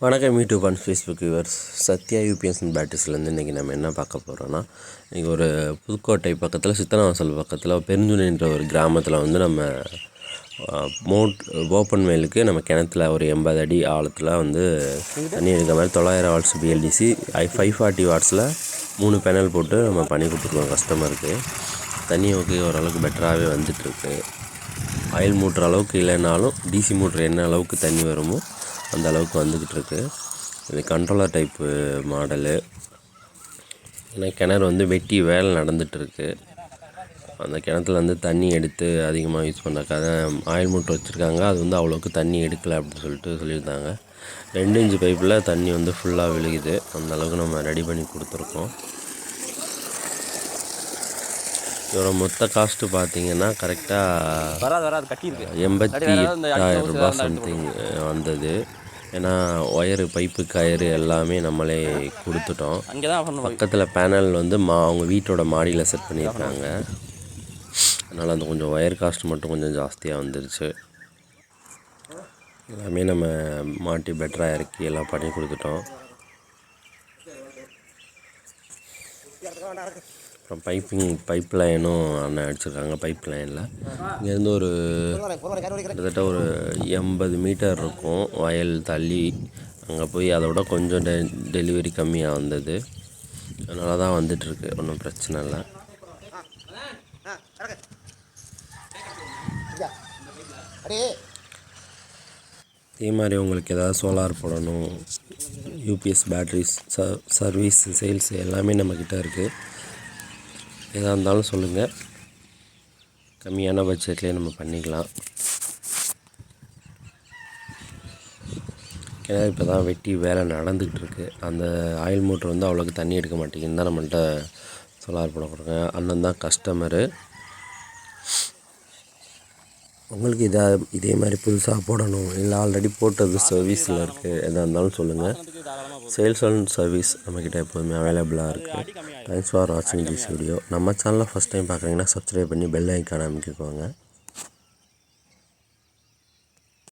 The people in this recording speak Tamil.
வணக்கம் YouTube and Facebook viewers Sathya UPS and பேட்டரிஸ்லேருந்து இன்றைக்கி நம்ம என்ன பார்க்க போகிறோன்னா இன்றைக்கி ஒரு புதுக்கோட்டை பக்கத்தில் சித்தனவாசல் பக்கத்தில் பெருந்துணின்ற ஒரு கிராமத்தில் வந்து நம்ம மோட் ஓப்பன் மேலுக்கு நம்ம கிணத்துல ஒரு எண்பது அடி ஆழத்தில் வந்து தண்ணி எடுக்கிற மாதிரி தொள்ளாயிரம் watts BLDC I five forty வாட்ஸில் மூணு பேனல் போட்டு நம்ம பண்ணி கொடுத்துருக்கோம் கஸ்டமருக்கு தண்ணி ஓகே ஓரளவுக்கு பெட்டராகவே வந்துட்டுருக்கு ஆயில் மூட்டுற அளவுக்கு இல்லைனாலும் டிசி மூட்ரு என்ன அளவுக்கு தண்ணி வருமோ அந்த அளவுக்கு வந்துக்கிட்டு இருக்கு. இது கண்ட்ரோலர் டைப்பு மாடலு ஏன்னா கிணறு வந்து வெட்டி வேலை நடந்துகிட்ருக்கு அந்த கிணத்துல வந்து தண்ணி எடுத்து அதிகமாக யூஸ் பண்ணுறக்காக ஆயில் மூட்டை வச்சுருக்காங்க. அது வந்து அவ்வளோக்கு தண்ணி எடுக்கலை அப்படின்னு சொல்லிட்டு சொல்லியிருந்தாங்க. ரெண்டு இன்ச்சு பைப்பில் தண்ணி வந்து ஃபுல்லாக விழுகுது. அந்த அளவுக்கு நம்ம ரெடி பண்ணி கொடுத்துருக்கோம். இதோட மொத்த காஸ்ட்டு பார்த்தீங்கன்னா கரெக்டாக வராது வராது கட்டியிருக்கு. எண்பத்தி எட்டாயிரம் ரூபாய் சம்திங் வந்தது. ஏன்னா ஒயரு பைப்பு கயிறு எல்லாமே நம்மளே கொடுத்துட்டோம். அங்கே தான் பக்கத்தில் பேனல் வந்து மா அவங்க வீட்டோட மாடியில் செட் பண்ணியிருக்காங்க. அதனால் அந்த கொஞ்சம் ஒயர் காஸ்ட் மட்டும் கொஞ்சம் ஜாஸ்தியாக வந்துருச்சு. எல்லாமே நம்ம மாட்டி பெட்டராக இறக்கி எல்லாம் பண்ணி கொடுத்துட்டோம். அப்புறம் பைப்பிங் பைப் லைனும் அண்ணன் அடிச்சிருக்காங்க பைப் லைனில். இங்கேருந்து ஒரு கிட்டத்தட்ட ஒரு எண்பது மீட்டர் இருக்கும். வயல் தள்ளி அங்கே போய் அதை விட கொஞ்சம் டெ டெலிவரி கம்மியாக வந்தது. அதனால தான் வந்துட்டுருக்கு. ஒன்றும் பிரச்சனை இல்லை. இதே மாதிரி உங்களுக்கு எதாவது சோலார் போடணும் யூபிஎஸ் பேட்ரிஸ் ச சர்வீஸ் சேல்ஸ் எல்லாமே நம்மக்கிட்ட இருக்குது எதாக இருந்தாலும் சொல்லுங்கள் கம்மியான பட்ஜெட்லேயே நம்ம பண்ணிக்கலாம். ஏன்னா இப்போ தான் வெட்டி வேலை நடந்துக்கிட்டு இருக்கு அந்த ஆயில் மோட்ரு வந்து அவ்வளோக்கு தண்ணி எடுக்க மாட்டேங்குதுன்னு தான் நம்மள்கிட்ட சொல்லார் போட கொடுங்க அண்ணன் தான் கஸ்டமரு உங்களுக்கு இதை இதே மாதிரி புதுசாக போடணும். இல்லை ஆல்ரெடி போட்டது சர்வீஸில் இருக்குது எதாக இருந்தாலும் சொல்லுங்கள் சேல்ஸ் அண்ட் சர்வீஸ் நம்மக்கிட்ட எப்போதுமே அவைலபிளாக இருக்குது தேங்க்ஸ் ஃபார் வாட்சிங் திஸ் வீடியோ நம்ம சேனலில் ஃபஸ்ட் டைம் பார்க்குறீங்கன்னா சப்ஸ்கிரைப் பண்ணி பெல் ஐக்கான அமைக்கிக்கோங்க.